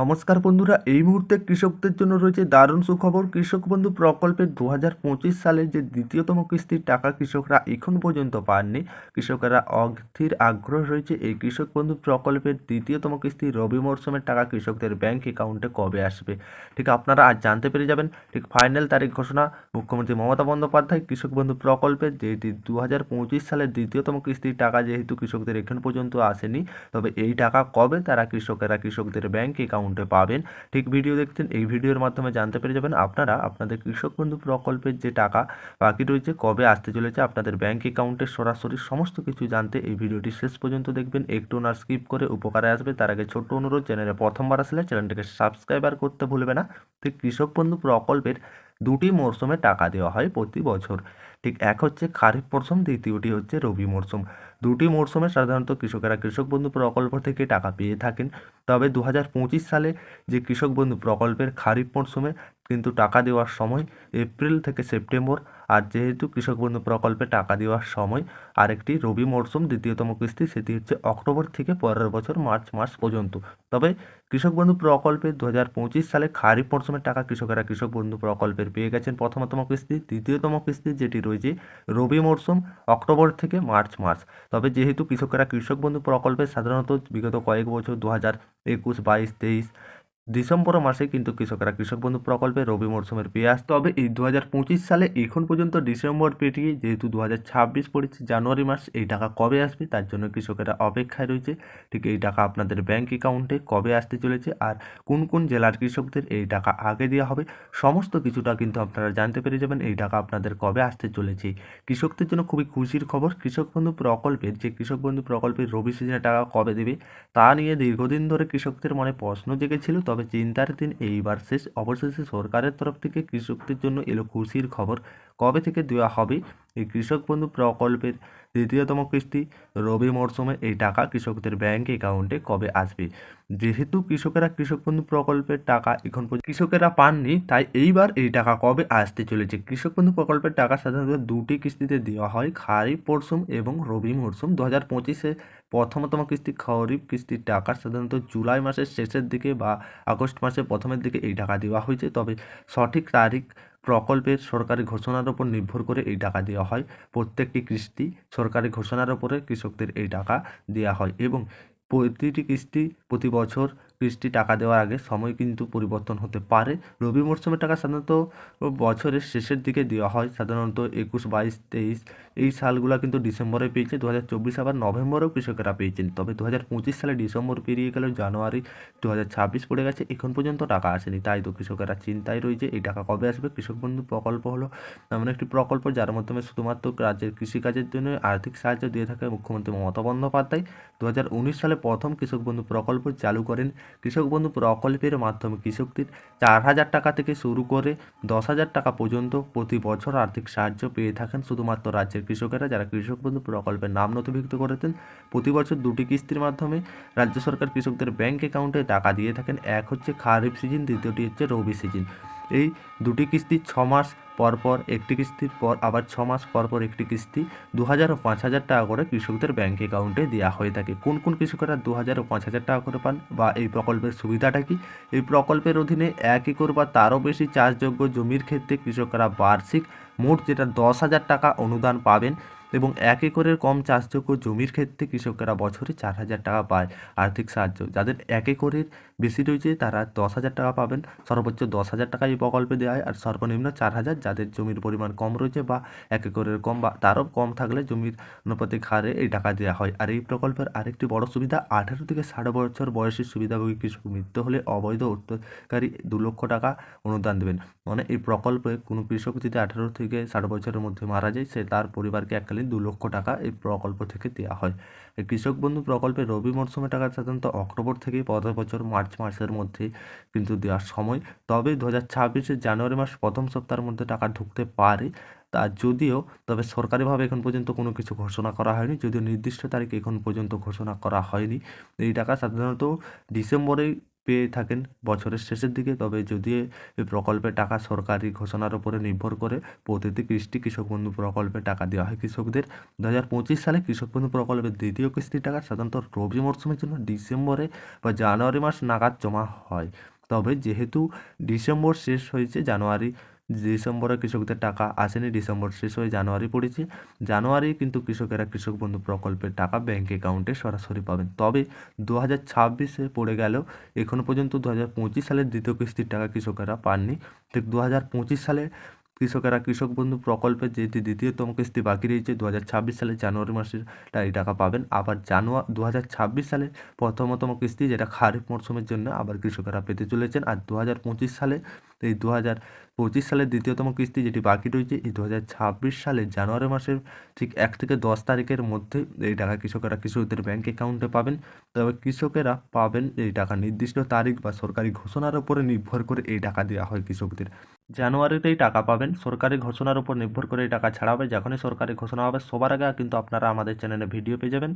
নমস্কার বন্ধুরা, এই মুহূর্তে কৃষকদের জন্য রয়েছে দারুণ সুখবর। কৃষক বন্ধু প্রকল্পের দু হাজার পঁচিশ সালের যে দ্বিতীয়তম কিস্তির টাকা কৃষকরা এখন পর্যন্ত পাননি, কৃষকেরা অস্থির আগ্রহ রয়েছে। এই কৃষক বন্ধু প্রকল্পের দ্বিতীয়তম কিস্তি রবি মরশুমের টাকা কৃষকদের ব্যাংক অ্যাকাউন্টে কবে আসবে? ঠিক আপনারা আজ জানতে পেরে যাবেন। ঠিক ফাইনাল তারিখ ঘোষণা, মুখ্যমন্ত্রী মমতা বন্দ্যোপাধ্যায়, কৃষক বন্ধু প্রকল্পের যেটি দু হাজার পঁচিশ সালের দ্বিতীয়তম কিস্তির টাকা যেহেতু কৃষকদের এখন পর্যন্ত আসেনি, তবে এই টাকা কবে তারা কৃষকেরা কৃষকদের ব্যাংক অ্যাকাউন্টে পাবেন। ঠিক ভিডিও দেখছেন, এই ভিডিওর মাধ্যমে জানতে পেরে যাবেন আপনারা আপনাদের কৃষক বন্ধু প্রকল্পের যে টাকা বাকি রয়েছে, কবে আসতে চলেছে, আপনাদের ব্যাঙ্ক অ্যাকাউন্টে সরাসরি সমস্ত কিছু জানতে এই ভিডিওটি শেষ পর্যন্ত দেখবেন। একটু না স্কিপ করে উপকারে আসবে। তার আগে ছোট্ট অনুরোধ, চ্যানেলে প্রথমবার আসলে চ্যানেলটিকে সাবস্ক্রাইবার করতে ভুলবে না। ঠিক কৃষক বন্ধু প্রকল্পের দুটি মরশুমে টাকা দেওয়া হয় প্রতি বছর। ঠিক এক হচ্ছে খারিফ মরশুম দ্বিতীয়টি হচ্ছে রবি মরশুম দুটি মরশুমে সাধারণত কৃষকেরা কৃষক বন্ধু প্রকল্প থেকে টাকা পেয়ে থাকেন। তবে দু হাজার পঁচিশ সালে যে কৃষক বন্ধু প্রকল্পের খারিফ মরশুমে কিন্তু টাকা দেওয়ার সময় এপ্রিল থেকে সেপ্টেম্বর। আর যেহেতু কৃষক বন্ধু প্রকল্পে টাকা দেওয়ার সময় আরেকটি রবি মরশুম দ্বিতীয়তম কিস্তি, সেটি হচ্ছে অক্টোবর থেকে পরের বছর মার্চ মাস পর্যন্ত। তবে কৃষক বন্ধু প্রকল্পে দু হাজার পঁচিশ সালে খারিফ মরশুমের টাকা কৃষকেরা কৃষক বন্ধু প্রকল্পের পেয়ে গেছেন প্রথমতম কিস্তি, দ্বিতীয়তম কিস্তি, যেটি রয়েছে রবি মরশুম অক্টোবর থেকে মার্চ মাস। তবে যেহেতু কৃষকেরা কৃষক বন্ধু প্রকল্পে সাধারণত বিগত কয়েক বছর দু হাজার একুশ, বাইশ, তেইশ ডিসেম্বর মাসে কিন্তু কৃষকরা কৃষক বন্ধু প্রকল্পে রবি মরশুমের পেয়ে আসতে হবে এই দু হাজার পঁচিশ সালে এখন পর্যন্ত ডিসেম্বর পেরিয়ে যেহেতু দু হাজার ছাব্বিশ পড়েছে, জানুয়ারি মাস, এই টাকা কবে আসবে তার জন্য কৃষকেরা অপেক্ষায় রয়েছে। ঠিক এই টাকা আপনাদের ব্যাংক অ্যাকাউন্টে কবে আসতে চলেছে আর কোন কোন জেলার কৃষকদের এই টাকা আগে দেওয়া হবে, সমস্ত কিছুটা কিন্তু আপনারা জানতে পেরে যাবেন এই টাকা আপনাদের কবে আসতে চলেছে। কৃষকদের জন্য খুবই খুশির খবর, কৃষক বন্ধু প্রকল্পের যে কৃষক বন্ধু প্রকল্পের রবি সিজনে টাকা কবে দেবে তা নিয়ে দীর্ঘদিন ধরে কৃষকদের মনে প্রশ্ন জেগেছিল। তবে চিন্তার দিন এইবার শেষ। অবশেষে সরকারের তরফ থেকে কৃষকদের জন্য এলো খুশির খবর। কবে থেকে দেওয়া হবে? এই কৃষক বন্ধু প্রকল্পের দ্বিতীয়তম কিস্তি রবি মরশুমে এই টাকা কৃষকদের ব্যাংক অ্যাকাউন্টে কবে আসবে? যেহেতু কৃষকেরা কৃষক বন্ধু প্রকল্পের টাকা এখন কৃষকেরা পাননি, তাই এইবার এই টাকা কবে আসতে চলেছে? কৃষক বন্ধু প্রকল্পের টাকা সাধারণত দুটি কিস্তিতে দেওয়া হয়, খারিফ মরশুম এবং রবি মরশুম। দু হাজার পঁচিশে প্রথমতম কিস্তি খরিফ কিস্তির টাকা সাধারণত জুলাই মাসের শেষের দিকে বা আগস্ট মাসের প্রথমের দিকে এই টাকা দেওয়া হয়েছে। তবে সঠিক তারিখ প্রকল্পের সরকারি ঘোষণার উপর নির্ভর করে এই টাকা দেওয়া হয়। প্রত্যেকটি কিস্তি সরকারি ঘোষণার উপরে কৃষকদের এই টাকা দেওয়া হয় এবং প্রতিটি কিস্তি প্রতি বছর কিস্তি টাকা দেওয়ার আগে সময় কিন্তু পরিবর্তন হতে পারে। রবি মরশুমের টাকা সাধারণত বছরের শেষের দিকে দেওয়া হয়। সাধারণত একুশ, বাইশ, তেইশ এই সালগুলো কিন্তু ডিসেম্বরে পেয়েছে। দু হাজার চব্বিশ আবার নভেম্বরেও কৃষকেরা পেয়েছেন। তবে দু হাজার পঁচিশ সালে ডিসেম্বর পেরিয়ে গেল জানুয়ারি। দু হাজার ছাব্বিশ পড়ে গেছে। এখন পর্যন্ত টাকা আসেনি। তাই তো কৃষকেরা চিন্তায় রয়েছে, এই টাকা কবে আসবে? কৃষক বন্ধু প্রকল্প হলো এমন একটি প্রকল্প যার মাধ্যমে শুধুমাত্র রাজ্যের কৃষিকাজের জন্য আর্থিক সাহায্য দিয়ে থাকে মুখ্যমন্ত্রী মমতা বন্দ্যোপাধ্যায়। দু হাজার উনিশ সালে প্রথম কৃষক বন্ধু প্রকল্প চালু করেন কৃষক বন্ধু প্রকল্পের মাধ্যমে কৃষকদের চার হাজার টাকা থেকে শুরু করে দশ হাজার টাকা পর্যন্ত প্রতি বছর আর্থিক সাহায্য পেয়ে থাকেন শুধুমাত্র রাজ্যের কৃষকেরা। যারা কৃষক বন্ধু প্রকল্পের নাম নথিভুক্ত করেছেন, প্রতি বছর দুটি কিস্তির মাধ্যমে রাজ্য সরকার কৃষকদের ব্যাংক অ্যাকাউন্টে টাকা দিয়ে থাকেন। এক হচ্ছে খারিফ সিজন, দ্বিতীয়টি হচ্ছে রবি সিজন। এই দুটি কিস্তি ছ মাস পর পর একটি কিস্তির পর, আবার ছ মাস পর পর একটি কিস্তি দু হাজার ও পাঁচ হাজার টাকা করে কৃষকদের ব্যাঙ্ক অ্যাকাউন্টে দেওয়া হয়ে থাকে। কোন কোন কৃষকেরা দু হাজার ও পাঁচ হাজার টাকা করে পান বা এই প্রকল্পের সুবিধাটা কি? এই প্রকল্পের অধীনে এক একর বা তারও বেশি চাষযোগ্য জমির ক্ষেত্রে কৃষকরা বার্ষিক মোট যেটা দশ হাজার টাকা অনুদান পাবেন এবং এক একরের কম চাষযোগ্য জমির ক্ষেত্রে কৃষকেরা বছরে চার হাজার টাকা পায় আর্থিক সাহায্য। যাদের এক একরের বেশি রয়েছে তারা দশ হাজার টাকা পাবেন। সর্বোচ্চ দশ হাজার টাকা এই প্রকল্পে দেওয়া হয়। আর সর্বনিম্ন চার হাজার যাদের জমির পরিমাণ কম রয়েছে বা এক একরের কম বা তারও কম থাকলে জমির অনুপাতিক হারে এই টাকা দেওয়া হয়। আর এই প্রকল্পের আরেকটি বড় সুবিধা, আঠারো থেকে ষাট বছর বয়সী সুবিধাভোগী কৃষক মৃত্যু হলে অবৈধ উত্তরকারী দু লক্ষ টাকা অনুদান দেবেন। মানে এই প্রকল্পে কোনো কৃষক যদি আঠারো থেকে ষাট বছরের মধ্যে মারা যায়, সে তার পরিবারকে এককালীন দু লক্ষ টাকা এই প্রকল্প থেকে দেওয়া হয়। কৃষক বন্ধু প্রকল্পে রবি মরশুমে টাকা সাধারণত অক্টোবর থেকে পরের বছর মার্চ মাসের মধ্যে কিন্তু দেওয়ার সময়। তবে দু হাজার ছাব্বিশের জানুয়ারি মাস প্রথম সপ্তাহের মধ্যে টাকা ঢুকতে পারে, তা যদিও তবে সরকারিভাবে এখন পর্যন্ত কোনো কিছু ঘোষণা করা হয়নি। যদিও নির্দিষ্ট তারিখ এখন পর্যন্ত ঘোষণা করা হয়নি। এই টাকা সাধারণত ডিসেম্বরেই পেয়ে থাকেন বছরের শেষের দিকে। তবে যদি এই প্রকল্পের টাকা সরকারি ঘোষণার উপরে নির্ভর করে, প্রতিটি কৃষ্টি কৃষক বন্ধু প্রকল্পে টাকা দেওয়া হয় কৃষকদের। দু হাজার পঁচিশ সালে কৃষক বন্ধু প্রকল্পের দ্বিতীয় কিস্তির টাকা সাধারণত রবি মরশুমের জন্য ডিসেম্বরে বা জানুয়ারি মাস নাগাদ জমা হয়। তবে যেহেতু ডিসেম্বর শেষ হয়েছে জানুয়ারি ডিসেম্বরে কৃষকদের টাকা আসেনি, ডিসেম্বর শেষ হয়ে জানুয়ারি পড়েছে। জানুয়ারি কিন্তু কৃষকেরা কৃষক বন্ধু প্রকল্পের টাকা ব্যাঙ্ক অ্যাকাউন্টে সরাসরি পাবেন। তবে দু হাজার ছাব্বিশে পড়ে গেল এখনও পর্যন্ত দু হাজার পঁচিশ সালের দ্বিতীয় কিস্তির টাকা কৃষকেরা পাননি। ঠিক দু হাজার পঁচিশ সালে কৃষকেরা কৃষক বন্ধু প্রকল্পের যেটি দ্বিতীয়তম কিস্তি বাকি রয়েছে দু হাজার ছাব্বিশ সালে জানুয়ারি মাসের এই টাকা পাবেন। আবার জানুয়ারি দু হাজার ছাব্বিশ সালে প্রথমতম কিস্তি যেটা খারিফ মরশুমের জন্য আবার কৃষকেরা পেতে চলেছেন। আর দু হাজার পঁচিশ সালে, এই দু হাজার পঁচিশ সালের দ্বিতীয়তম কিস্তি যেটি বাকি রয়েছে, এই দু হাজার ছাব্বিশ সালে জানুয়ারি মাসের ঠিক এক থেকে দশ তারিখের মধ্যে এই টাকা কৃষকেরা কৃষকদের ব্যাঙ্ক অ্যাকাউন্টে পাবেন। তবে কৃষকেরা পাবেন এই টাকা নির্দিষ্ট তারিখ বা সরকারি ঘোষণার উপরে নির্ভর করে এই টাকা দেওয়া হয় কৃষকদের। জানুয়ারিতেই টাকা পাবেন। সরকারি ঘোষণার উপর নির্ভর করে এই টাকা ছাড়া হবে। যখনই সরকারি ঘোষণা হবে, সবার আগে কিন্তু আপনারা আমাদের চ্যানেলে ভিডিও পেয়ে যাবেন।